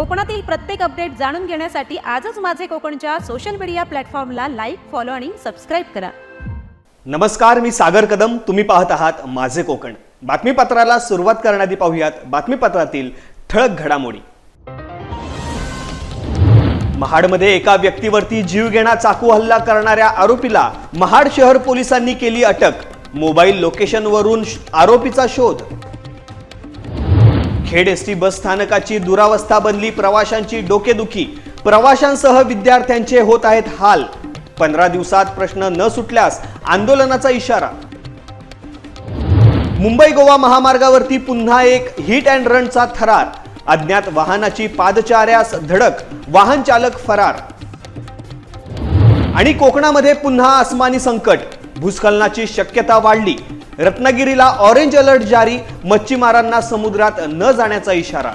कोकणातील प्रत्येक अपडेट जाणून घेण्यासाठी आजच माझे कोकणच्या सोशल मीडिया प्लॅटफॉर्मला लाईक फॉलो आणि सबस्क्राईब करा. नमस्कार मी सागर कदम. तुम्ही पाहत आहात माझे कोकण. बातमीपत्राला सुरुवात करण्याआधी पाहूयात बातमीपत्रातील ठळक घडामोडी. महाडमध्ये एका व्यक्तीवरती जीवघेणा चाकू हल्ला करणाऱ्या आरोपीला महाड शहर पोलिसांनी केली अटक. मोबाईल लोकेशनवरून आरोपीचा शोध. खेड एस टी बस स्थानकाची दुरावस्था बनली प्रवाशांची डोकेदुखी प्रवाशांसह विद्यार्थ्यांचे होत आहेत हाल. पंधरा दिवसात प्रश्न न सुटल्यास आंदोलनाचा इशारा. मुंबई गोवा महामार्गावरती पुन्हा एक हिट अँड रनचा थरार. अज्ञात वाहनाची पादचाऱ्यास धडक वाहन चालक फरार. आणि कोकणामध्ये पुन्हा आसमानी संकट. भूस्खलनाची शक्यता वाढली. रत्नागिरीला ऑरेंज अलर्ट जारी मच्छीमारांना समुद्रात न जाण्याचा इशारा.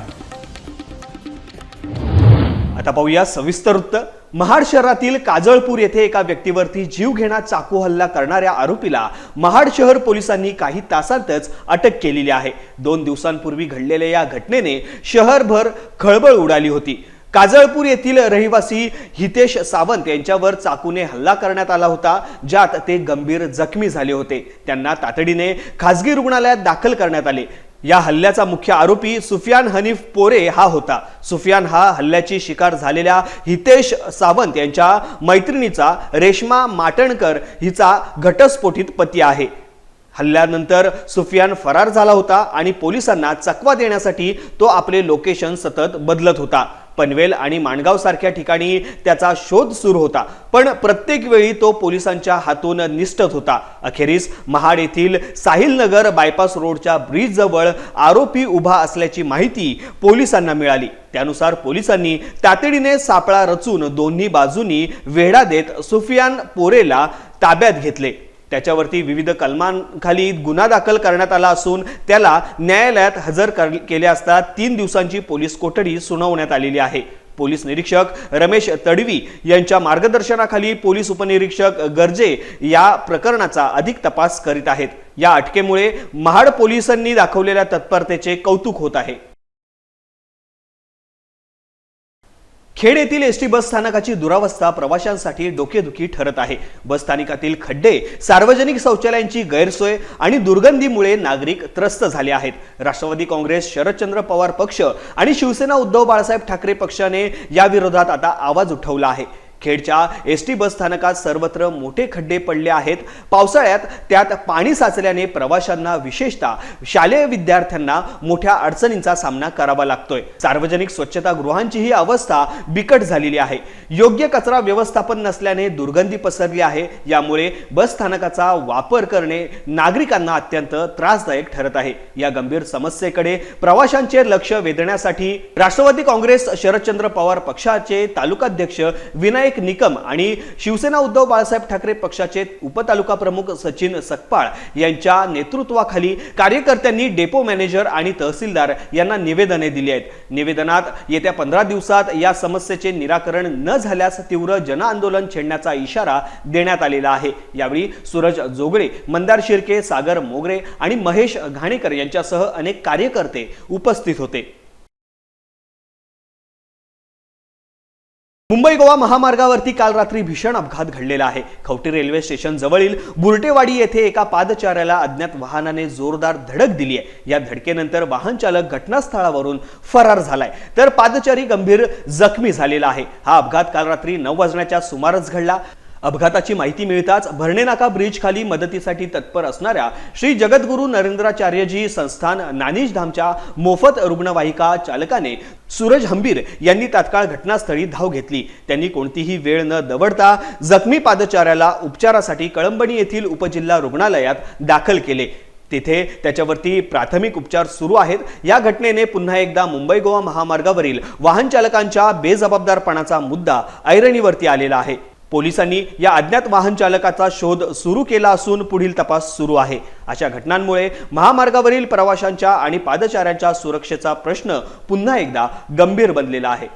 आता पाहूया सविस्तर वृत्त. महाड शहरातील काजळपूर येथे एका व्यक्तीवरती जीवघेणा चाकू हल्ला करणाऱ्या आरोपीला महाड शहर पोलिसांनी काही तासांतच अटक केलेली आहे. दोन दिवसांपूर्वी घडलेल्या या घटनेने शहरभर खळबळ उडाली होती. काजळपूर येथील रहिवासी हितेश सावंत यांच्यावर चाकूने हल्ला करण्यात आला होता ज्यात ते गंभीर जखमी झाले होते. त्यांना तातडीने खासगी रुग्णालयात दाखल करण्यात आले. या हल्ल्याचा मुख्य आरोपी सुफियान हनीफ पोरे हा होता. सुफियान हा हल्ल्याची शिकार झालेल्या हितेश सावंत यांच्या मैत्रिणीचा रेश्मा माटणकर हिचा घटस्फोटित पती आहे. हल्ल्यानंतर सुफियान फरार झाला होता आणि पोलिसांना चकवा देण्यासाठी तो आपले लोकेशन सतत बदलत होता. पनवेल आणि माणगाव सारख्या ठिकाणी त्याचा शोध सुरू होता. पण प्रत्येक वेळी तो पोलिसांच्या हातून निष्ठत होता. अखेरीस महाड येथील साहिल नगर बायपास रोडच्या ब्रिज जवळ आरोपी उभा असल्याची माहिती पोलिसांना मिळाली. त्यानुसार पोलिसांनी तातडीने सापळा रचून दोन्ही बाजूंनी वेढा देत सुफियान पोरेला ताब्यात घेतले. त्याच्यावरती विविध कलमांखाली गुन्हा दाखल करण्यात आला असून त्याला न्यायालयात हजर कर- केले असता तीन दिवसांची पोलीस कोठडी सुनावण्यात आलेली आहे. पोलीस निरीक्षक रमेश तडवी यांच्या मार्गदर्शनाखाली पोलीस उपनिरीक्षक गर्जे या प्रकरणाचा अधिक तपास करीत आहेत. या अटकेमुळे महाड पोलिसांनी दाखवलेल्या तत्परतेचे कौतुक होत आहे. खेड येथील एस टी बस स्थानकाची दुरावस्था प्रवाशांसाठी डोकेदुखी ठरत आहे. बस स्थानकातील खड्डे सार्वजनिक शौचालयांची गैरसोय आणि दुर्गंधीमुळे नागरिक त्रस्त झाले आहेत. राष्ट्रवादी काँग्रेस शरदचंद्र पवार पक्ष आणि शिवसेना उद्धव बाळासाहेब ठाकरे पक्षाने या विरोधात आता आवाज उठवला आहे. खेडच्या एस टी बस स्थानकात सर्वत्र मोठे खड्डे पडले आहेत. पावसाळ्यात त्यात पाणी साचल्याने प्रवाशांना विशेषतः शालेय विद्यार्थ्यांना मोठ्या अडचणींचा सामना करावा लागतोय. सार्वजनिक स्वच्छतागृहांची ही अवस्था बिकट झालेली आहे. योग्य कचरा व्यवस्थापन नसल्याने दुर्गंधी पसरली आहे. यामुळे बस स्थानकाचा वापर करणे नागरिकांना अत्यंत त्रासदायक ठरत आहे. या गंभीर समस्येकडे प्रवाशांचे लक्ष वेधण्यासाठी राष्ट्रवादी काँग्रेस शरदचंद्र पवार पक्षाचे तालुकाध्यक्ष विनायक निकम आणि शिवसेना उद्धव बाळासाहेब ठाकरे पक्षाचे उपतालुका प्रमुख सचिन सकपाळ यांच्या नेतृत्वाखाली कार्यकर्त्यांनी डेपो मॅनेजर आणि तहसीलदार यांना निवेदने दिली आहेत. निवेदनात येत्या पंधरा दिवसात या समस्येचे निराकरण न झाल्यास तीव्र जनआंदोलन छेडण्याचा इशारा देण्यात आलेला आहे. यावेळी सूरज जोगळे मंदार शिर्के सागर मोगरे आणि महेश घाणेकर यांच्यासह अनेक कार्यकर्ते उपस्थित होते. मुंबई गोवा महामार्गावरती काल रात्री भीषण अपघात घडलेला आहे. खवटी रेल्वे स्टेशन जवळील बुरटेवाडी येथे एका पादचाऱ्याला अज्ञात वाहनाने जोरदार धडक दिली आहे. या धडकेनंतर वाहन चालक घटनास्थळावरून फरार झालाय. तर पादचारी गंभीर जखमी झालेला आहे. हा अपघात काल रात्री नऊ वाजण्याच्या सुमारास घडला. अपघाताची माहिती मिळताच भरणेनाका ब्रिज खाली मदतीसाठी तत्पर असणाऱ्या श्री जगद्गुरू नरेंद्राचार्यजी संस्थान नानीशधामच्या मोफत रुग्णवाहिका चालकाने सूरज हंबीर यांनी तात्काळ घटनास्थळी धाव घेतली. त्यांनी कोणतीही वेळ न दवडता जखमी पादचाऱ्याला उपचारासाठी कळंबणी येथील उपजिल्हा रुग्णालयात दाखल केले. तिथे त्याच्यावरती प्राथमिक उपचार सुरू आहेत. या घटनेने पुन्हा एकदा मुंबई गोवा महामार्गावरील वाहन चालकांच्या बेजबाबदारपणाचा मुद्दा ऐरणीवरती आलेला आहे. पोलिसांनी या अज्ञात वाहन चालकाचा शोध सुरू केला असून पुढील तपास सुरू आहे. अशा घटनांमुळे महामार्गावरील प्रवाशांच्या आणि पादचाऱ्यांच्या सुरक्षेचा प्रश्न पुन्हा एकदा गंभीर बनलेला आहे.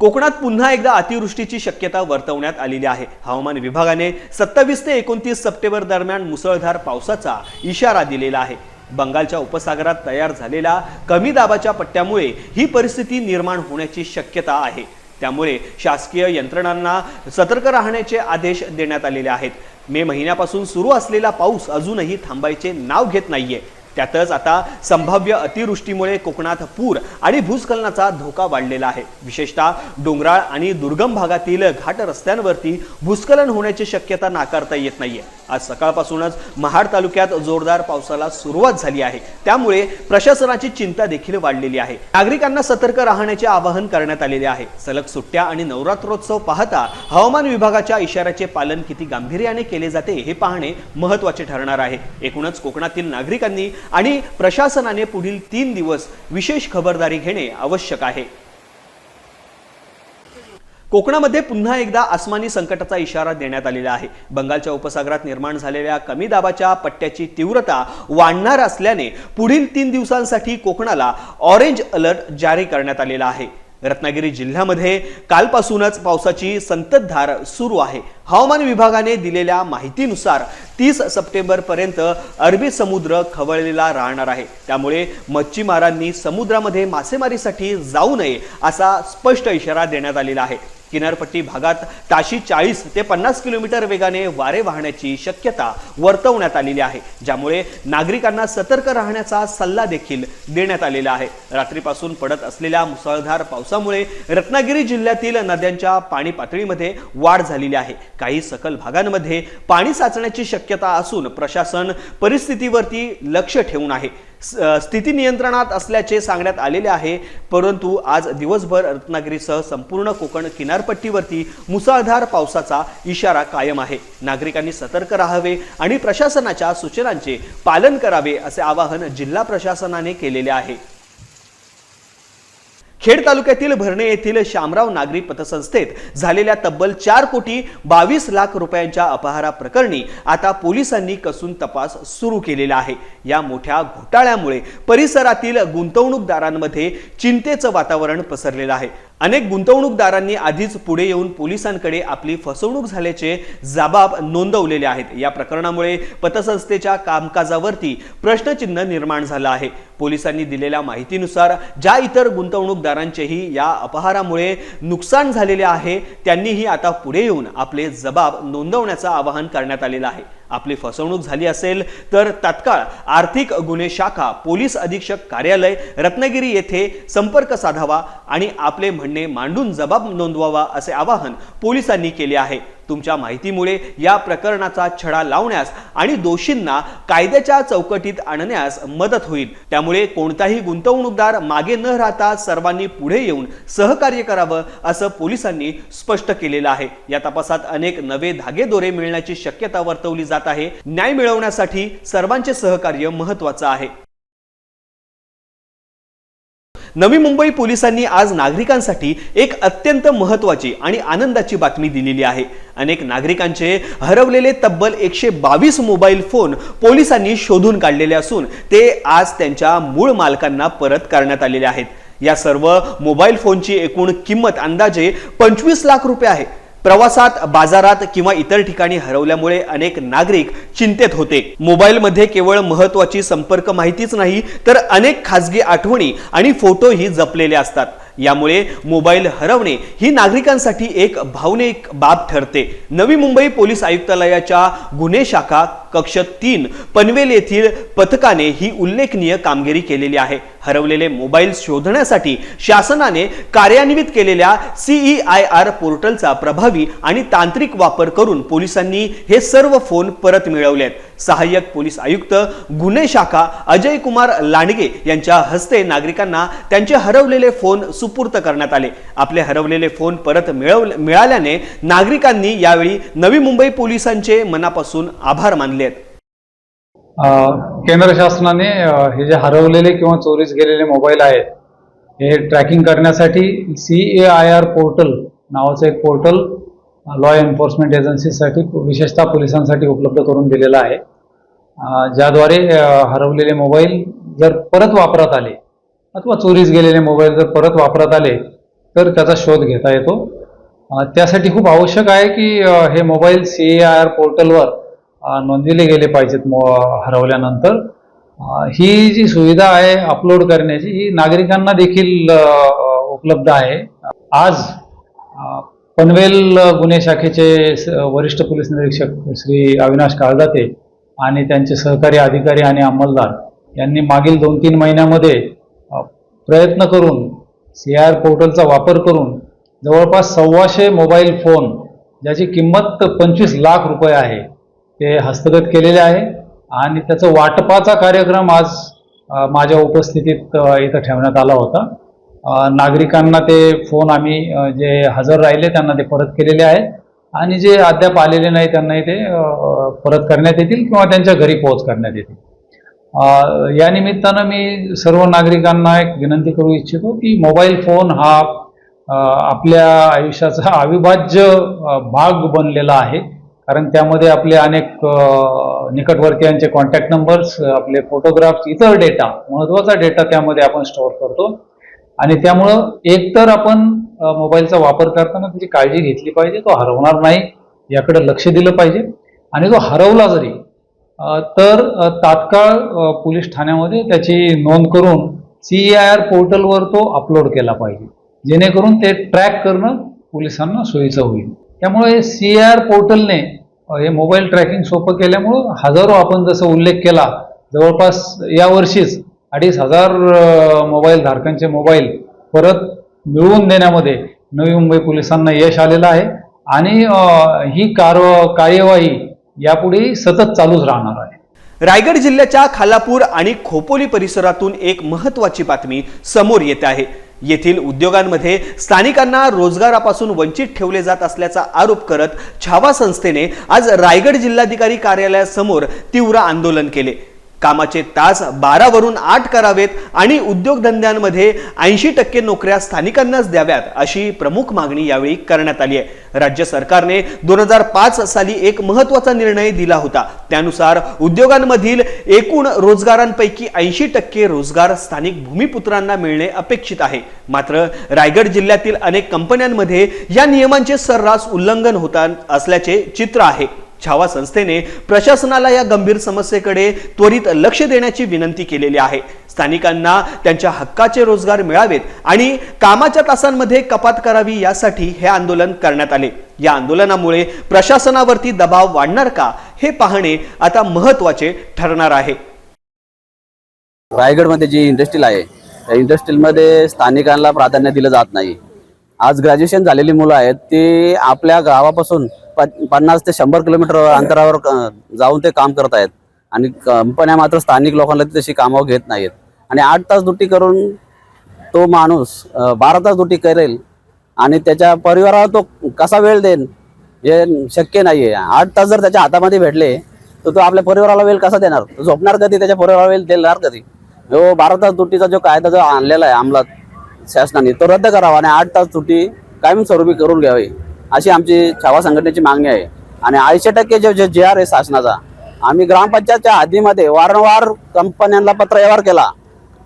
कोकणात पुन्हा एकदा अतिवृष्टीची शक्यता वर्तवण्यात आलेली आहे. हवामान विभागाने सत्तावीस ते एकोणतीस सप्टेंबर दरम्यान मुसळधार पावसाचा इशारा दिलेला आहे. बंगालच्या उपसागरात तयार झालेल्या कमी दाबाच्या पट्ट्यामुळे ही परिस्थिती निर्माण होण्याची शक्यता आहे. त्यामुळे शासकीय यंत्रणांना सतर्क राहण्याचे आदेश देण्यात आलेले आहेत. मे महिन्यापासून सुरू असलेला पाऊस अजूनही थांबायचे नाव घेत नाहीये. त्यातच आता संभाव्य अतिवृष्टीमुळे कोकणात पूर आणि भूस्खलनाचा धोका वाढलेला आहे. विशेषतः डोंगराळ आणि दुर्गम भागातील घाट रस्त्यांवरती भूस्खलन होण्याची शक्यता नाकारता येत नाहीये. आज सकाळपासूनच महाड तालुक्यात जोरदार पावसाला सुरुवात झाली आहे. त्यामुळे प्रशासनाची चिंता देखील वाढलेली आहे. नागरिकांना सतर्क राहण्याचे आवाहन करण्यात आलेले आहे. सलग सुट्ट्या आणि नवरात्रोत्सव पाहता हवामान विभागाच्या इशाऱ्याचे पालन किती गांभीर्याने केले जाते हे पाहणे महत्त्वाचे ठरणार आहे. एकूणच कोकणातील नागरिकांनी आणि प्रशासनाने पुढील तीन दिवस विशेष खबरदारी घेणे आवश्यक आहे. कोकणामध्ये पुन्हा एकदा आसमानी संकटाचा इशारा देण्यात आलेला आहे. बंगालच्या उपसागरात निर्माण झालेल्या कमी दाबाच्या पट्ट्याची तीव्रता वाढणार असल्याने पुढील तीन दिवसांसाठी कोकणाला ऑरेंज अलर्ट जारी करण्यात आलेला आहे. रत्नागिरी जिल्ह्यामध्ये कालपासूनच पावसाची संततधार सुरू आहे. हवामान विभागाने दिलेल्या माहितीनुसार तीस सप्टेंबरपर्यंत अरबी समुद्र खवळलेला राहणार आहे. त्यामुळे मच्छीमारांनी समुद्रामध्ये मासेमारीसाठी जाऊ नये असा स्पष्ट इशारा देण्यात आलेला आहे. किनारपट्टी भागात ताशी चाळीस ते पन्नास किलोमीटर वेगाने वारे वाहण्याची शक्यता वर्तवण्यात आलेली आहे ज्यामुळे नागरिकांना सतर्क राहण्याचा सल्ला देखील देण्यात आलेला आहे. रात्रीपासून पडत असलेल्या मुसळधार पावसामुळे रत्नागिरी जिल्ह्यातील नद्यांच्या पाणी पातळीमध्ये वाढ झालेली आहे. काही सकल भागांमध्ये पाणी साचण्याची शक्यता असून प्रशासन परिस्थितीवरती लक्ष ठेवून आहे. स्थिती नियंत्रणात असल्याचे सांगण्यात आलेले आहे. परंतु आज दिवसभर रत्नागिरीसह संपूर्ण कोकण किनारपट्टीवरती मुसळधार पावसाचा इशारा कायम आहे. नागरिकांनी सतर्क राहावे आणि प्रशासनाच्या सूचनांचे पालन करावे असे आवाहन जिल्हा प्रशासनाने केलेले आहे. खेड तालुक्यातील भरणे येथील शामराव नागरी पतसंस्थेत झालेल्या तब्बल चार कोटी बावीस लाख रुपयांच्या अपहारा प्रकरणी आता पोलिसांनी कसून तपास सुरू केलेला आहे. या मोठ्या घोटाळ्यामुळे परिसरातील गुंतवणूकदारांमध्ये चिंतेचं वातावरण पसरलेलं आहे. अनेक गुंतवणूकदारांनी आधीच पुढे येऊन पोलिसांकडे आपली फसवणूक झाल्याचे जबाब नोंदवलेले आहेत. या प्रकरणामुळे पतसंस्थेच्या कामकाजावरती प्रश्नचिन्ह निर्माण झालं आहे. पोलिसांनी दिलेल्या माहितीनुसार ज्या इतर गुंतवणूकदारांचेही या अपहारामुळे नुकसान झालेले आहे त्यांनीही आता पुढे येऊन आपले जबाब नोंदवण्याचं आवाहन करण्यात आलेलं आहे. आपली फसवणूक झाली असेल तर तात्काळ आर्थिक गुन्हे शाखा पोलीस अधीक्षक कार्यालय रत्नागिरी येथे संपर्क साधावा आणि आपले म्हणणे मांडून जबाब नोंदवावा असे आवाहन पोलिसांनी केले आहे. तुमच्या माहितीमुळे या प्रकरणाचा छडा लावण्यास आणि दोषींना कायद्याच्या चौकटीत आणण्यास मदत होईल. त्यामुळे कोणताही गुंतवणूकदार मागे न राहता सर्वांनी पुढे येऊन सहकार्य करावं असं पोलिसांनी स्पष्ट केलेलं आहे. या तपासात अनेक नवे धागेदोरे मिळण्याची शक्यता वर्तवली जात आहे. न्याय मिळवण्यासाठी सर्वांचे सहकार्य महत्वाचं आहे. नवी मुंबई पोलिसांनी आज नागरिकांसाठी एक अत्यंत महत्वाची आणि आनंदाची बातमी दिलेली आहे. अनेक नागरिकांचे हरवलेले तब्बल एकशे बावीस मोबाईल फोन पोलिसांनी शोधून काढलेले असून ते आज त्यांच्या मूळ मालकांना परत करण्यात आलेले आहेत. या सर्व मोबाईल फोनची एकूण किंमत अंदाजे पंचवीस लाख रुपये आहे. प्रवासात बाजारात किंवा इतर ठिकाणी हरवल्यामुळे अनेक नागरिक चिंतेत होते. मोबाईलमध्ये केवळ महत्वाची संपर्क माहितीच नाही तर अनेक खासगी आठवणी आणि फोटोही जपलेले असतात. यामुळे मोबाईल हरवणे ही नागरिकांसाठी एक भावनिक बाब ठरते. नवी मुंबई पोलीस आयुक्तालयाच्या गुन्हे शाखा कक्ष तीन पनवेल येथील पथकाने ही उल्लेखनीय कामगिरी केलेली आहे. हरवलेले मोबाईल शोधण्यासाठी शासनाने कार्यान्वित केलेल्या सीई आय आर पोर्टलचा प्रभावी आणि तांत्रिक वापर करून पोलिसांनी हे सर्व फोन परत मिळवले सहाय्यक पोलीस आयुक्त गुन्हे शाखा अजय कुमार लांडगे यांच्या हस्ते नागरिकांना त्यांचे हरवलेले फोन सुपूर्त करण्यात आले. आपले हरवलेले फोन परत मिळव मिळाल्याने नागरिकांनी यावेळी नवी मुंबई पोलिसांचे मनापासून आभार मानले आहेत. केंद्र शासनाने हे जे हरवलेले किंवा चोरीस गेलेले मोबाईल आहेत हे ट्रॅकिंग करण्यासाठी C E I R portal नावाचं एक पोर्टल लॉ एन्फोर्समेंट एजन्सीसाठी विशेषतः पोलिसांसाठी उपलब्ध करून दिलेलं आहे. ज्याद्वारे हरवलेले मोबाईल जर परत वापरात आले अथवा चोरीस गेलेले मोबाईल जर परत वापरात आले तर त्याचा शोध घेता येतो. त्यासाठी खूप आवश्यक आहे की हे mobile C E I R पोर्टलवर नोंदविले गेले पाहिजेत मो हरवल्यानंतर. ही जी सुविधा आहे अपलोड करण्याची ही नागरिकांना देखील उपलब्ध आहे. आज पनवेल गुन्हे शाखेचे वरिष्ठ पोलीस निरीक्षक श्री अविनाश काळदाते आणि त्यांचे सहकारी अधिकारी आणि अंमलदार यांनी मागील दोन तीन महिन्यामध्ये प्रयत्न करून सी आर पोर्टलचा वापर करून जवळपास सव्वाशे मोबाईल फोन ज्याची किंमत पंचवीस लाख रुपये आहे ते हस्तगत केलेले आहे. आणि त्याचं वाटपाचा कार्यक्रम आज माझ्या उपस्थितीत इथं ठेवण्यात आला होता. नागरिकांना ते फोन आम्ही जे हजर राहिले त्यांना ते परत केलेले आहे. आणि जे अद्याप आलेले नाही त्यांनाही ते परत करण्यात येतील किंवा त्यांच्या घरी पोहोच करण्यात येतील. या निमित्तानं मी सर्व नागरिकांना एक विनंती करू इच्छितो की मोबाईल फोन हा आपल्या आयुष्याचा अविभाज्य भाग बनलेला आहे. कारण त्यामध्ये आपले अनेक निकटवर्तीयांचे कॉन्टॅक्ट नंबर्स आपले फोटोग्राफ्स इतर डेटा महत्त्वाचा डेटा त्यामध्ये आपण स्टोअर करतो. आणि त्यामुळं एकतर आपण मोबाईलचा वापर करताना त्याची काळजी घेतली पाहिजे तो हरवणार नाही याकडे लक्ष दिलं पाहिजे. आणि तो हरवला जरी तर तात्काळ पोलीस ठाण्यामध्ये त्याची नोंद करून सी आय आर पोर्टलवर तो अपलोड केला पाहिजे. जेणेकरून ते ट्रॅक करणं पोलिसांना सोयीचं होईल. त्यामुळे सी आय आर पोर्टलने हे मोबाईल ट्रॅकिंग सोपं केल्यामुळं हजारो आपण जसं उल्लेख केला जवळपास यावर्षीच अडीच हजार मोबाईल धारकांचे मोबाईल परत मिळवून देण्यामध्ये नवी मुंबई पोलिसांना यश आलेलं आहे. आणि ही कार कार्यवाही यापुढे सतत चालूच राहणार आहे. रायगड जिल्ह्याच्या खालापूर आणि खोपोली परिसरातून एक महत्वाची बातमी समोर येत आहे. येथील उद्योगांमध्ये स्थानिकांना रोजगारापासून वंचित ठेवले जात असल्याचा आरोप करत छावा संस्थेने आज रायगड जिल्हाधिकारी कार्यालयासमोर तीव्र आंदोलन केले. कामाचे तास बारावरून आठ करावेत आणि उद्योगधंद्यांमध्ये ऐंशी टक्के नोकऱ्या स्थानिकांनाच द्याव्यात अशी प्रमुख मागणी यावेळी करण्यात आली आहे. राज्य सरकारने दोन हजार पाच साली एक महत्त्वाचा निर्णय दिला होता. त्यानुसार उद्योगांमधील एकूण रोजगारांपैकी ऐंशी टक्के रोजगार स्थानिक भूमिपुत्रांना मिळणे अपेक्षित आहे. मात्र रायगड जिल्ह्यातील अनेक कंपन्यांमध्ये या नियमांचे सर्रास उल्लंघन होता असल्याचे चित्र आहे. छावा संस्थेने प्रशासनाला या गंभीर समस्येकडे त्वरित लक्ष देण्याची विनंती केलेली आहे. स्थानिकांना त्यांच्या हक्काचे रोजगार मिळावेत आणि कामाच्या तासांमध्ये कपात करावी यासाठी हे आंदोलन करण्यात आले. या आंदोलनामुळे प्रशासनावरती दबाव वाढणार का हे पाहणे आता महत्त्वाचे ठरणार आहे. रायगडमध्ये जी इंडस्ट्रील आहे त्या इंडस्ट्रीलमध्ये स्थानिकांना प्राधान्य दिलं जात नाही. आज ग्रॅज्युएशन झालेली मुलं आहेत ते आपल्या गावापासून पन्नास ते शंभर किलोमीटर अंतरावर जाऊन ते काम करत आहेत. आणि कंपन्या मात्र स्थानिक लोकांना तशी कामावर घेत नाहीत आणि आठ तास ड्युटी करून तो माणूस बारा तास ड्युटी करेल आणि त्याच्या परिवाराला तो कसा वेळ देईल हे शक्य नाही आहे आठ तास जर त्याच्या हातामध्ये भेटले तर तो आपल्या परिवाराला वेळ कसा देणार? तो झोपणार कधी? त्याच्या परिवाराला वेळ देणार कधी? जो बारा तास तुटीचा जो कायदा जो आणलेला आहे अंमलात शासनाने तो रद्द करावा आणि आठ तास तुटी कायमस्वरूपी करून घ्यावी. अशी आमची छावा संघटनेची मागणी आहे. आणि ऐंशी टक्के जे जे आर आहे शासनाचा आम्ही ग्रामपंचायतच्या हद्दीमध्ये वारंवार कंपन्यांना पत्र व्यवहार केला.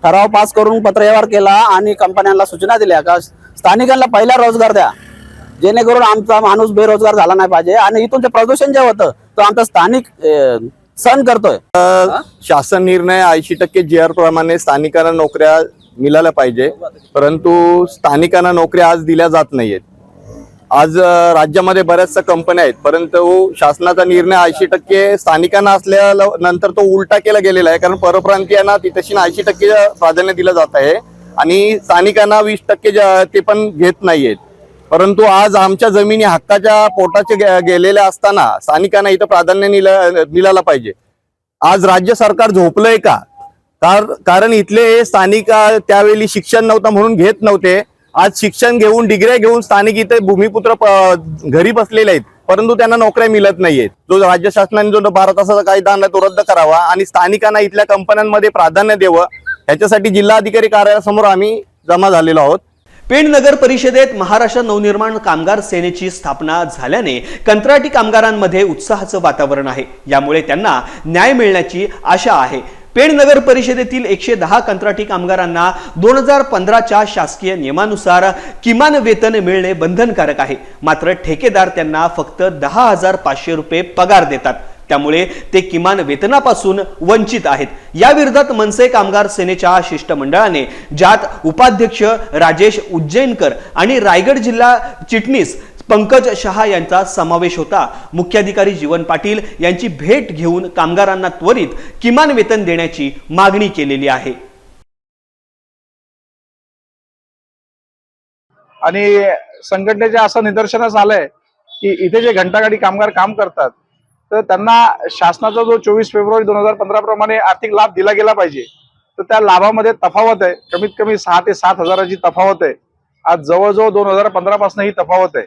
ठराव पास करून पत्र व्यवहार केला आणि कंपन्यांना सूचना दिल्या का स्थानिकांना पहिला रोजगार द्या. जेणेकरून आमचा माणूस बेरोजगार झाला नाही पाहिजे आणि इथून ते प्रदूषण जे होतं तो आमचा स्थानिक सहन करतोय. शासन निर्णय ऐंशी टक्के जी आर प्रमाणे स्थानिकांना नोकऱ्या मिळाल्या पाहिजे. परंतु स्थानिकांना नोकऱ्या आज दिल्या जात नाहीयेत. आज राज्यामध्ये बऱ्याचशा कंपन्या आहेत परंतु शासनाचा निर्णय ऐंशी टक्के स्थानिकांना असल्या नंतर तो उलटा केला गेलेला आहे कारण परप्रांतीयांना तिथशी ऐंशी टक्के प्राधान्य दिलं जात आहे आणि स्थानिकांना वीस टक्के ज्या- ते पण घेत नाहीयेत. परंतु आज आमच्या जमिनी हक्काच्या पोटाचे गेलेल्या असताना स्थानिकांना इथं प्राधान्य निला- पाहिजे. आज राज्य सरकार झोपलंय का? कारण इथले स्थानिक त्यावेळी शिक्षण नव्हतं म्हणून घेत नव्हते. आज शिक्षण घेऊन डिग्र्या घेऊन स्थानिक इथे भूमिपुत्र घरी बसलेले आहेत. परंतु त्यांना नोकऱ्या मिळत नाहीयेत. जो राज्य शासनाने जो बारा तासाचा कायदा आणला तो रद्द करावा आणि स्थानिकांना इथल्या कंपन्यांमध्ये प्राधान्य द्यावं. ह्याच्यासाठी जिल्हाधिकारी कार्यालयासमोर आम्ही जमा झालेलो आहोत. पेण नगर परिषदेत महाराष्ट्र नवनिर्माण कामगार सेनेची स्थापना झाल्याने कंत्राटी कामगारांमध्ये उत्साहाचं वातावरण आहे. यामुळे त्यांना न्याय मिळण्याची आशा आहे. पेण नगर परिषदेतील एकशे दहा कंत्राटी कामगारांना दोन हजार पंधराच्या शासकीय नियमानुसार किमान वेतन मिळणे बंधनकारक आहे. मात्र ठेकेदार त्यांना फक्त दहा हजार पाचशे रुपये पगार देतात. त्यामुळे ते किमान वेतनापासून वंचित आहेत. या विरोधात मनसे कामगार सेनेच्या शिष्टमंडळाने ज्यात उपाध्यक्ष राजेश उज्जैनकर आणि रायगड जिल्हा चिटणीस पंकज शहा यांचा समावेश होता. मुख्याधिकारी जीवन पाटील यांची भेट घेऊन कामगारांना त्वरित किमान वेतन देण्याची मागणी केलेली आहे. आणि संघटनेच्या असं निदर्शनास आलंय की इथे जे घंटागाडी कामगार काम करतात तर त्यांना शासनाचा जो चोवीस फेब्रुवारी दोन हजार पंधरा प्रमाणे आर्थिक लाभ दिला गेला पाहिजे. तर त्या लाभामध्ये तफावत आहे. कमीत कमी सहा ते सात हजाराची तफावत आहे. आज जवळजवळ दोन हजार पंधरा पासून ही तफावत आहे.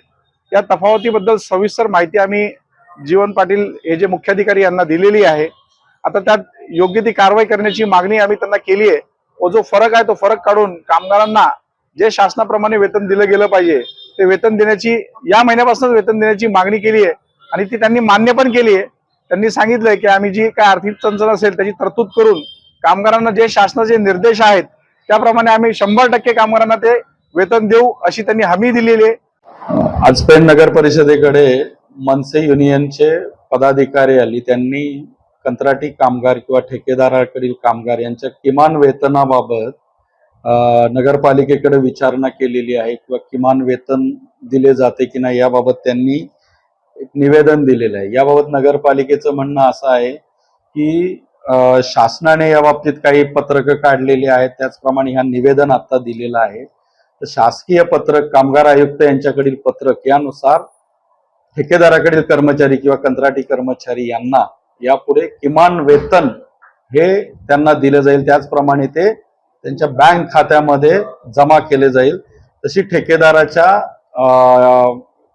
या तफावतीबद्दल सविस्तर माहिती आम्ही जीवन पाटील हे जे मुख्याधिकारी यांना दिलेली आहे. आता त्यात योग्य ती कारवाई करण्याची मागणी आम्ही त्यांना केली आहे. व जो फरक आहे तो फरक काढून कामगारांना जे शासनाप्रमाणे वेतन दिलं गेलं पाहिजे ते वेतन देण्याची या महिन्यापासूनच वेतन देण्याची मागणी केली आहे. आणि ती त्यांनी मान्य पण केली आहे. त्यांनी सांगितलंय की आम्ही जी काय आर्थिक चणचण असेल त्याची तरतूद करून कामगारांना जे शासनाचे निर्देश आहेत त्याप्रमाणे आम्ही शंभर टक्के कामगारांना ते वेतन देऊ अशी त्यांनी हमी दिलेली आहे. आज पेण नगर परिषदेकडे मनसे युनियनचे पदाधिकारी आली. त्यांनी कंत्राटी कामगार किंवा ठेकेदाराकडील कामगार यांच्या किमान वेतनाबाबत नगरपालिकेकडे विचारणा केलेली आहे किंवा किमान वेतन दिले जाते की नाही याबाबत त्यांनी एक निवेदन दिलेलं आहे. याबाबत नगरपालिकेचं म्हणणं असं आहे की शासनाने या बाबतीत काही पत्रकं काढलेली आहेत. त्याचप्रमाणे ह्या निवेदन आता दिलेलं आहे. शासकीय पत्रक कामगार आयुक्त यांच्याकडील पत्रक यानुसार ठेकेदाराकडील कर्मचारी किंवा कंत्राटी कर्मचारी यांना यापुढे किमान वेतन हे त्यांना दिलं जाईल. त्याचप्रमाणे ते त्यांच्या बँक खात्यामध्ये जमा केले जाईल. तशी ठेकेदाराच्या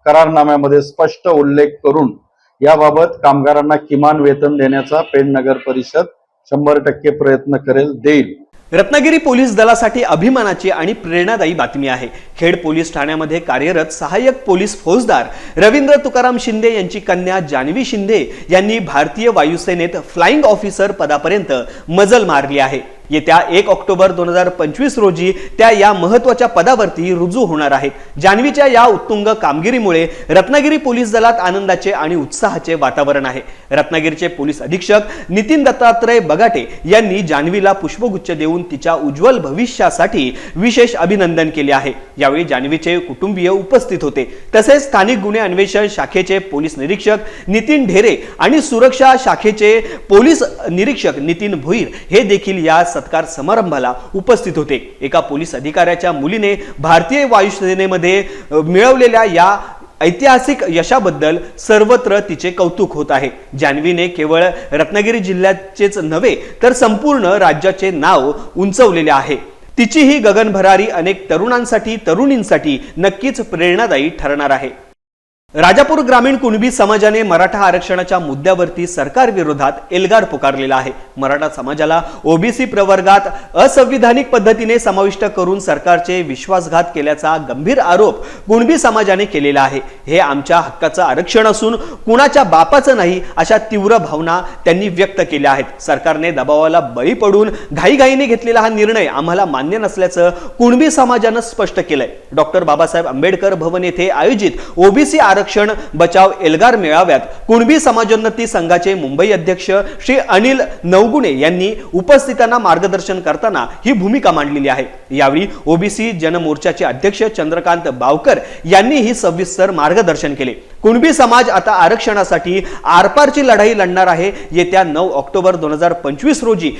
करारनाम्यामध्ये स्पष्ट उल्लेख करून याबाबत कामगारांना किमान वेतन देण्याचा पेण नगर परिषद शंभर टक्के प्रयत्न करेल देईल. रत्नागिरी पोलीस दलासाठी अभिमानाची आणि प्रेरणादायी बातमी आहे. खेड पोलीस ठाण्यामध्ये कार्यरत सहाय्यक पोलीस फौजदार रवींद्र तुकाराम शिंदे यांची कन्या जान्हवी शिंदे यांनी भारतीय वायुसेनेत फ्लाइंग ऑफिसर पदापर्यंत मजल मारली आहे. येत्या एक ऑक्टोबर दोन हजार पंचवीस रोजी त्या या महत्त्वाच्या पदावरती रुजू होणार आहेत. जान्हवीच्या या उत्तुंग कामगिरीमुळे रत्नागिरी पोलीस दलात आनंदाचे आणि उत्साहाचे वातावरण आहे. रत्नागिरीचे पोलीस अधीक्षक नितीन दत्तात्रय बगाटे यांनी जान्हवीला पुष्पगुच्छ देऊन तिच्या उज्ज्वल भविष्यासाठी विशेष अभिनंदन केले आहे. यावेळी जान्हवीचे कुटुंबीय उपस्थित होते. तसेच स्थानिक गुन्हे अन्वेषण शाखेचे पोलीस निरीक्षक नितीन ढेरे आणि सुरक्षा शाखेचे पोलीस निरीक्षक नितीन भोईर हे देखील या सत्कार समारंभाला उपस्थित होते. एका पोलीस अधिकाऱ्याच्या मुलीने भारतीय वायुसेनेमध्ये मिळवलेल्या या ऐतिहासिक यशाबद्दल सर्वत्र तिचे कौतुक होत आहे. जान्हवीने केवळ रत्नागिरी जिल्ह्याचेच नव्हे तर संपूर्ण राज्याचे नाव उंचवलेले आहे. तिची ही गगनभरारी अनेक तरुणांसाठी तरुणींसाठी नक्कीच प्रेरणादायी ठरणार आहे. राजापूर ग्रामीण कुणबी समाजाने मराठा आरक्षणाच्या मुद्द्यावरती सरकार विरोधात एल्गार पुकारलेला आहे. मराठा समाजाला ओबीसी प्रवर्गात असंविधानिक पद्धतीने समाविष्ट करून सरकारचे विश्वासघात केल्याचा गंभीर आरोप कुणबी समाजाने केलेला आहे. हे आमच्या हक्काचं आरक्षण असून कुणाच्या बापाचं नाही अशा तीव्र भावना त्यांनी व्यक्त केल्या आहेत. सरकारने दबावाला बळी पडून घाईघाईने घेतलेला हा निर्णय आम्हाला मान्य नसल्याचं कुणबी समाजानं स्पष्ट केलंय. डॉक्टर बाबासाहेब आंबेडकर भवन येथे आयोजित ओबीसी आरक्षण बचाव एल्गार मेळाव्यात कुणबी समाजोन्नती संघाचे मुंबई अध्यक्ष श्री अनिल नवगुणे यांनी उपस्थितांना मार्गदर्शन करताना ही भूमिका मांडलेली आहे. यावेळी ओबीसी जनमोर्चाचे अध्यक्ष चंद्रकांत बावकर यांनी ही सविस्तर मार्गदर्शन केले. कुणबी समाज आता आरक्षणासाठी आरपारची लढाई लढणार आहे. येत्या नऊ ऑक्टोबर दोन हजार पंचवीस रोजी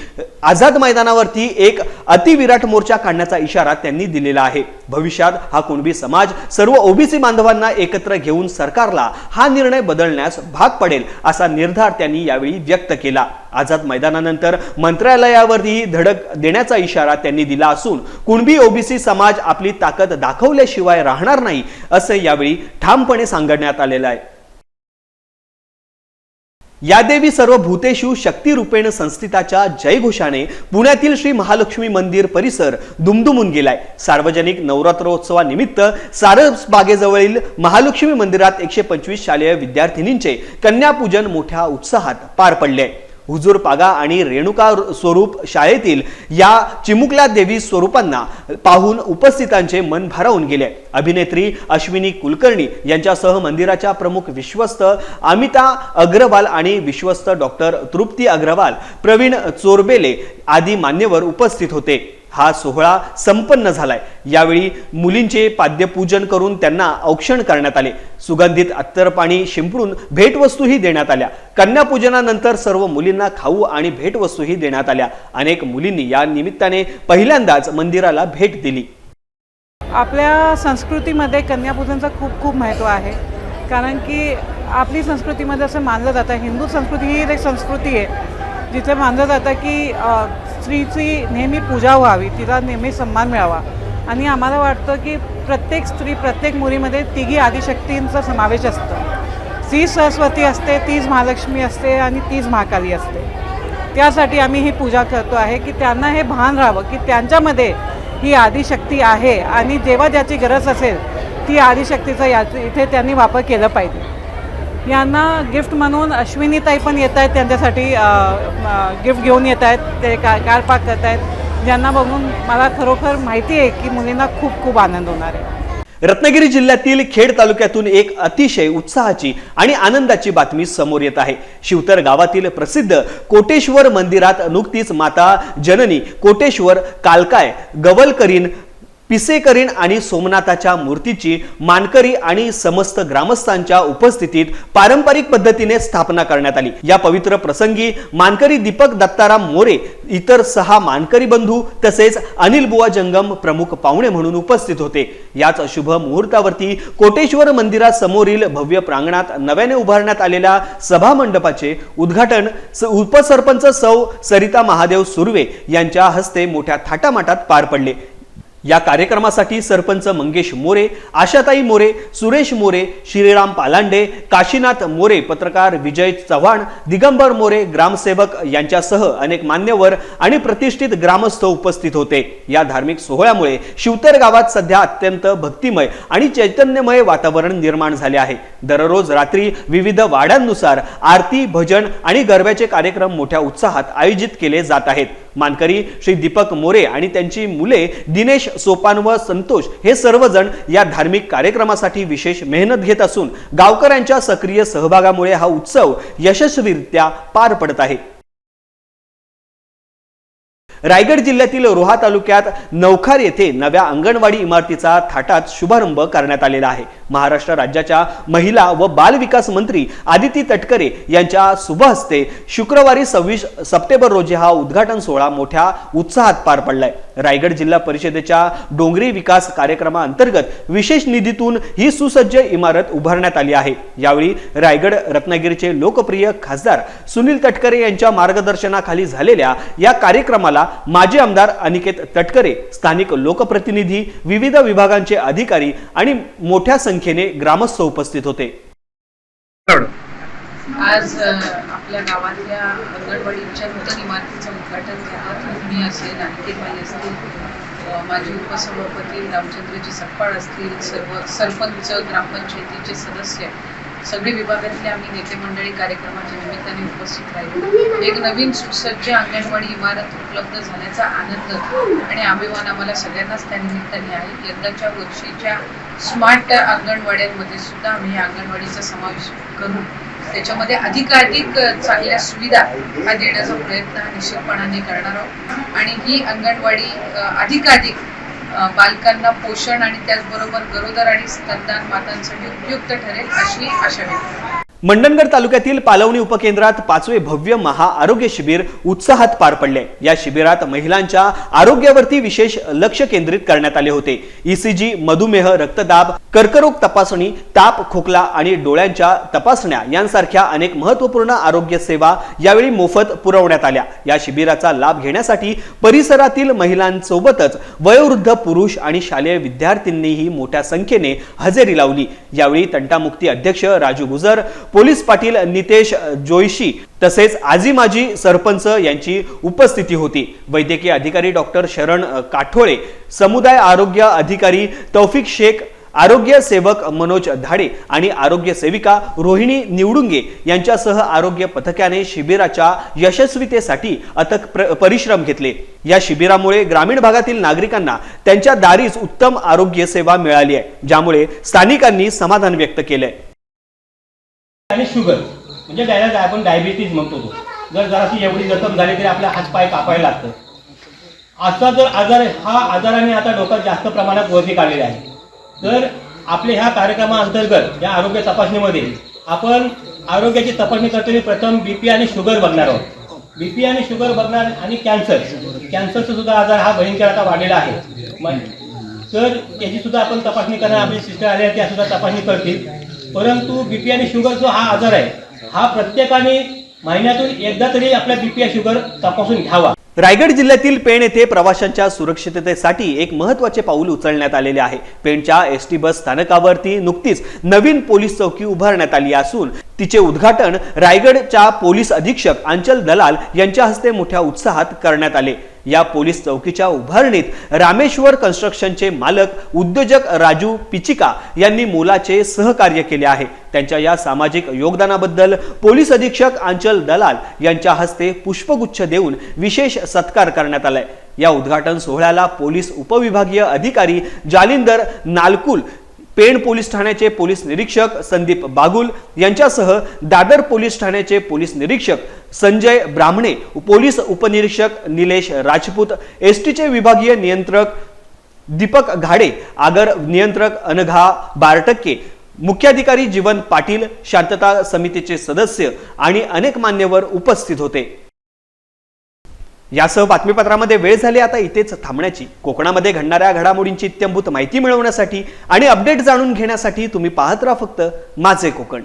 आझाद मैदानावरती एक अतिविराट मोर्चा काढण्याचा इशारा त्यांनी दिलेला आहे. भविष्यात हा कुणबी समाज सर्व ओबीसी बांधवांना एकत्र घेऊन सरकारला हा निर्णय बदलण्यास भाग पडेल असा निर्धार त्यांनी यावेळी व्यक्त केला. आझाद मैदानानंतर मंत्रालयावरही धडक देण्याचा इशारा त्यांनी दिला असून कुणबी ओबीसी समाज आपली ताकद दाखवल्याशिवाय राहणार नाही असं यावेळी ठामपणे सांगण्यात आलेलं आहे. या देवी सर्व भूतेषु शक्तिरूपेण संस्थिताच्या जयघोषाने पुण्यातील श्री महालक्ष्मी मंदिर परिसर दुमदुमून गेलाय. सार्वजनिक नवरात्रोत्सवानिमित्त सारस बागेजवळील महालक्ष्मी मंदिरात एकशे पंचवीस शालेय विद्यार्थिनींचे कन्यापूजन मोठ्या उत्साहात पार पडले. हुजूर पागा आणि रेणुका स्वरूप शाळेतील या चिमुकल्या देवी स्वरूपांना पाहून उपस्थितांचे मन भारावून गेले. अभिनेत्री अश्विनी कुलकर्णी यांच्यासह मंदिराच्या प्रमुख विश्वस्त अमिता अग्रवाल आणि विश्वस्त डॉक्टर तृप्ती अग्रवाल प्रवीण चोरबेले आदी मान्यवर उपस्थित होते. हा सोहळा संपन्न झालाय. यावेळी मुलींचे पाद्यपूजन करून त्यांना औक्षण करण्यात आले. सुगंधित अत्तरपाणी शिंपडून भेटवस्तूही देण्यात आल्या. कन्यापूजनानंतर सर्व मुलींना खाऊ आणि भेटवस्तूही देण्यात आल्या. अनेक मुलींनी या निमित्ताने पहिल्यांदाच मंदिराला भेट दिली. आपल्या संस्कृतीमध्ये कन्यापूजनचं खूप खूप महत्त्व आहे. कारण की आपली संस्कृतीमध्ये असं मानलं जातं. हिंदू संस्कृती ही एक संस्कृती आहे. जिथे मानलं जातं की स्त्रीची नेहमी पूजा व्हावी तिला नेहमी सन्मान मिळावा. आणि आम्हाला वाटतं की प्रत्येक स्त्री प्रत्येक मुलीमध्ये तिघी आदिशक्तींचा समावेश असतो. स्त्री सरस्वती असते तीच महालक्ष्मी असते आणि तीच महाकाली असते. त्यासाठी आम्ही ही पूजा करतो आहे की त्यांना हे भान राहावं की त्यांच्यामध्ये ही आदिशक्ती आहे आणि जेव्हा ज्याची गरज असेल ती आदिशक्तीचा या इथे त्यांनी वापर केला पाहिजे. यांना गिफ्ट म्हणून अश्विनीताई पण येत आहेत त्यांच्यासाठी गिफ्ट घेऊन येत आहेत ते का कार पार्क करत आहेत. ज्यांना बघून मला खरोखर माहिती आहे की मुलींना खूप खूप आनंद होणार आहे. रत्नागिरी जिल्ह्यातील खेड तालुक्यातून एक अतिशय उत्साहाची आणि आनंदाची बातमी समोर येत आहे. शिवतर गावातील प्रसिद्ध कोटेश्वर मंदिरात नुकतीच माता जननी कोटेश्वर कालकाय गवलकरीन पिसेकरीण आणि सोमनाथाच्या मूर्तीची मानकरी आणि समस्त ग्रामस्थांच्या उपस्थितीत पारंपरिक पद्धतीने स्थापना करण्यात आली. या पवित्र प्रसंगी मानकरी दीपक दत्ताराम मोरे इतर सहा मानकरी बंधू तसेच अनिल बुवा जंगम प्रमुख पाहुणे म्हणून उपस्थित होते. याच शुभ मुहूर्तावरती कोटेश्वर मंदिरासमोरील भव्य प्रांगणात नव्याने उभारण्यात आलेल्या सभा मंडपाचे उद्घाटन स- उपसरपंच सौ सरिता महादेव सुर्वे यांच्या हस्ते मोठ्या थाटामाटात पार पडले. या कार्यक्रमासाठी सरपंच मंगेश मोरे आशाताई मोरे सुरेश मोरे श्रीराम पालांडे काशीनाथ मोरे पत्रकार विजय चव्हाण दिगंबर मोरे ग्रामसेवक यांच्यासह अनेक मान्यवर आणि प्रतिष्ठित ग्रामस्थ उपस्थित होते. या धार्मिक सोहळ्यामुळे शिवतर गावात सध्या अत्यंत भक्तिमय आणि चैतन्यमय वातावरण निर्माण झाले आहे. दररोज रात्री विविध वाड्यांनुसार आरती भजन आणि गरब्याचे कार्यक्रम मोठ्या उत्साहात आयोजित केले जात आहेत. मानकरी श्री दीपक मोरे आणि त्यांची मुले दिनेश सोपान व संतोष हे सर्वजण या धार्मिक कार्यक्रमासाठी विशेष मेहनत घेत असून गावकऱ्यांच्या सक्रिय सहभागामुळे हा उत्सव यशस्वीरित्या पार पडत आहे. रायगड जिल्ह्यातील रोहा तालुक्यात नवखार येथे नव्या अंगणवाडी इमारतीचा थाटात शुभारंभ करण्यात आलेला आहे. महाराष्ट्र राज्याच्या महिला व बाल विकास मंत्री आदिती तटकरे यांच्या शुभ हस्ते शुक्रवारी सव्वीस सप्टेंबर रोजी हा उद्घाटन सोहळा मोठ्या उत्साहात पार पडलाय. रायगड जिल्हा परिषदेच्या डोंगरी विकास कार्यक्रमाअंतर्गत विशेष निधीतून ही सुसज्ज इमारत उभारण्यात आली आहे. यावेळी रायगड रत्नागिरीचे लोकप्रिय खासदार सुनील तटकरे यांच्या मार्गदर्शनाखाली झालेल्या या कार्यक्रमाला माजी आमदार अनिकेत तटकरे स्थानिक लोकप्रतिनिधी विविध विभागांचे अधिकारी आणि मोठ्या संख्येने ग्रामस्थ उपस्थित होते. आज आपल्या गावातल्या अंगणवाडीच्या नूतन इमारतीचं उद्घाटन झालं. मी असेल आणखीबाई असतील माझे उपसभापती रामचंद्रजी सकपाळ असतील सर्व सरपंच ग्रामपंचायतीचे सदस्य सगळे विभागातले आम्ही नेते मंडळी कार्यक्रमाच्या निमित्ताने उपस्थित राहिलो. एक नवीन सुसज्ज अंगणवाडी इमारत उपलब्ध झाल्याचा आनंद आणि अभिमान आम्हाला सगळ्यांनाच त्या निमित्ताने आहे. यंदाच्या वर्षीच्या स्मार्ट अंगणवाड्यांमध्ये सुद्धा आम्ही अंगणवाडीचा समावेश करू. त्याच्यामध्ये अधिकाधिक चांगल्या सुविधा हा देण्याचा प्रयत्न हा निश्चितपणाने करणार आहोत. आणि ही अंगणवाडी अधिकाधिक बालकांना पोषण आणि त्याचबरोबर गरोदर आणि स्तनदान मातांसाठी उपयुक्त ठरेल अशी आशा व्यक्त मंडणगड तालुक्यातील पालवणी उपकेंद्रात पाचवे भव्य महा आरोग्य शिबिर उत्साहात पार पडले. या शिबिरात महिलांच्या आरोग्यावरती विशेष लक्ष केंद्रित करण्यात आले होते. ईसीजी मधुमेह रक्तदाब कर्करोग तपासणी ताप खोकला आणि डोळ्यांच्या तपासण्या यांसारख्या अनेक महत्त्वपूर्ण आरोग्य सेवा यावेळी मोफत पुरवण्यात आल्या. या शिबिराचा लाभ घेण्यासाठी परिसरातील महिलांसोबतच वयोवृद्ध पुरुष आणि शालेय विद्यार्थ्यांनीही मोठ्या संख्येने हजेरी लावली. यावेळी तंटामुक्ती अध्यक्ष राजू गुजर पोलीस पाटील नितेश जोशी तसेच आजी माजी सरपंच यांची उपस्थिती होती. वैद्यकीय अधिकारी डॉक्टर शरण काठोळे समुदाय आरोग्य अधिकारी तौफिक शेख आरोग्य सेवक मनोज धाडे आणि आरोग्य सेविका रोहिणी निवडुंगे यांच्यासह आरोग्य पथकाने शिबिराच्या यशस्वीतेसाठी अथक परिश्रम घेतले. या शिबिरामुळे ग्रामीण भागातील नागरिकांना त्यांच्या दारीच उत्तम आरोग्य सेवा मिळाली आहे ज्यामुळे स्थानिकांनी समाधान व्यक्त केलंय. आणि शुगर. म्हणजे डायरेक्ट आपण डायबिटीज म्हणतो तो. जर जराशी एवढी जखम झाली तरी आपल्या हातपाय कापायला लागतं. असा जर आजार हा आजाराने आता डोक्यात जास्त प्रमाणात वरती काढलेला आहे. तर आपल्या ह्या कार्यक्रमाअंतर्गत या आरोग्य तपासणीमध्ये आपण आरोग्याची तपासणी करताना प्रथम बीपी आणि शुगर बघणार आहोत. बीपी आणि शुगर बघणार आणि कॅन्सर कॅन्सरचा सुद्धा आजार हा भयंकर आता वाढलेला आहे. तर याची सुद्धा आपण तपासणी करणार आपले सिस्टर आली त्या सुद्धा तपासणी करतील. परंतु बीपी आणि शुगर जो हा आजार आहे हा प्रत्येकाने महिन्यातून एकदा तरी आपला बीपी आणि शुगर तपासून घ्यावा. रायगड जिल्ह्यातील पेण येथे प्रवाशांच्या सुरक्षिततेसाठी एक महत्त्वाचे पाऊल उचलण्यात आलेले आहे. पेणच्या एस टी बस स्थानकावरती नुकतीच नवीन पोलीस चौकी उभारण्यात आली असून तिचे उद्घाटन रायगडच्या पोलीस अधीक्षक अंचल दलाल यांच्या हस्ते मोठ्या उत्साहात करण्यात आले. या पोलीस चौकीच्या उभारणीत रामेश्वर कन्स्ट्रक्शनचे मालक उद्योजक राजू पिचिका यांनी मोलाचे सहकार्य केले आहे. त्यांच्या या सामाजिक योगदानाबद्दल पोलीस अधीक्षक अंचल दलाल यांच्या हस्ते पुष्पगुच्छ देऊन विशेष सत्कार करण्यात आलाय. या उद्घाटन सोहळ्याला पोलीस उपविभागीय अधिकारी जालिंदर नालकुल पेण पोलीस ठाण्याचे पोलीस निरीक्षक संदीप बागुल यांच्यासह दादर पोलीस ठाण्याचे पोलीस निरीक्षक संजय ब्राह्मणे पोलीस उपनिरीक्षक निलेश राजपूत एसटीचे विभागीय नियंत्रक दीपक घाडे आगर नियंत्रक अनघा बारटक्के मुख्याधिकारी जीवन पाटील शांतता समितीचे सदस्य आणि अनेक मान्यवर उपस्थित होते. यासह बातमीपत्रामध्ये वेळ झाली आता इथेच थांबण्याची. कोकणामध्ये घडणाऱ्या घडामोडींची इत्यंभूत माहिती मिळवण्यासाठी आणि अपडेट जाणून घेण्यासाठी तुम्ही पाहत राहा फक्त माझे कोकण.